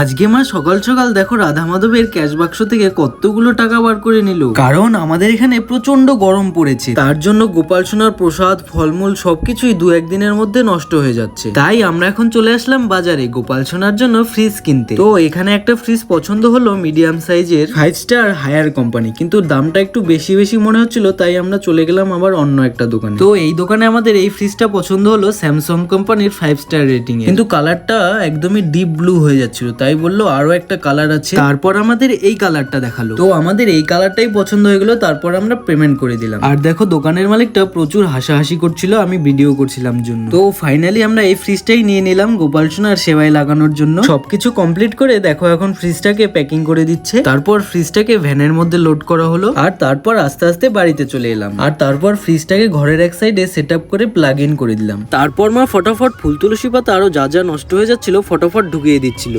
আজকে মা সকাল সকাল দেখো রাধা মাধবের ক্যাশ বাক্স থেকে কতগুলো টাকা বার করে নিল। কারণ আমাদের এখানে প্রচণ্ড গরম পড়েছে। তার জন্য গোপাল সোনার প্রসাদ, ফলমূল সবকিছুই দু একদিনের মধ্যে নষ্ট হয়ে যাচ্ছে। তাই আমরা এখন চলে আসলাম বাজারে গোপাল সোনার জন্য ফ্রিজ কিনতে। তো এখানে একটা ফ্রিজ পছন্দ হলো মিডিয়াম সাইজের ফাইভ স্টার হায়ার কোম্পানি কিন্তু দামটা একটু বেশি বেশি মনে হচ্ছিল, তাই আমরা চলে গেলাম আবার অন্য একটা দোকানে। তো এই দোকানে আমাদের এই ফ্রিজটা পছন্দ হলো স্যামসাং কোম্পানির ফাইভ স্টার রেটিং কিন্তু কালারটা একদমই ডিপ ব্লু হয়ে যাচ্ছিল তাই বলল, আরও একটা কালার আছে। তারপর আমাদের এই কালারটা দেখাল। তো আমাদের এই কালারটাই পছন্দ হয়ে গেলো, তারপর আমরা পেমেন্ট করে দিলাম। আর দেখো, দোকানের মালিকটা প্রচুর হাসাহাসি করছিল, আমি ভিডিও করছিলাম জন্য। তো ফাইনালি আমরা এই ফ্রিজটাই নিয়ে নিলাম গোপাল সোনার সেবায় লাগানোর জন্য। সবকিছু কমপ্লিট করে দেখো, এখন ফ্রিজটাকে প্যাকিং করে দিচ্ছে। তারপর ফ্রিজটাকে ভ্যানের মধ্যে লোড করা হলো, আর তারপর আস্তে আস্তে বাড়িতে চলে এলাম। আর তারপর ফ্রিজটাকে ঘরের এক সাইডে সেট করে প্লাগ ইন করে দিলাম। তারপর মা ফটাফট ফুল তুলসী পাতা আরও যা যা নষ্ট হয়ে যাচ্ছিল, ফটাফট ঢুকিয়ে দিচ্ছিল।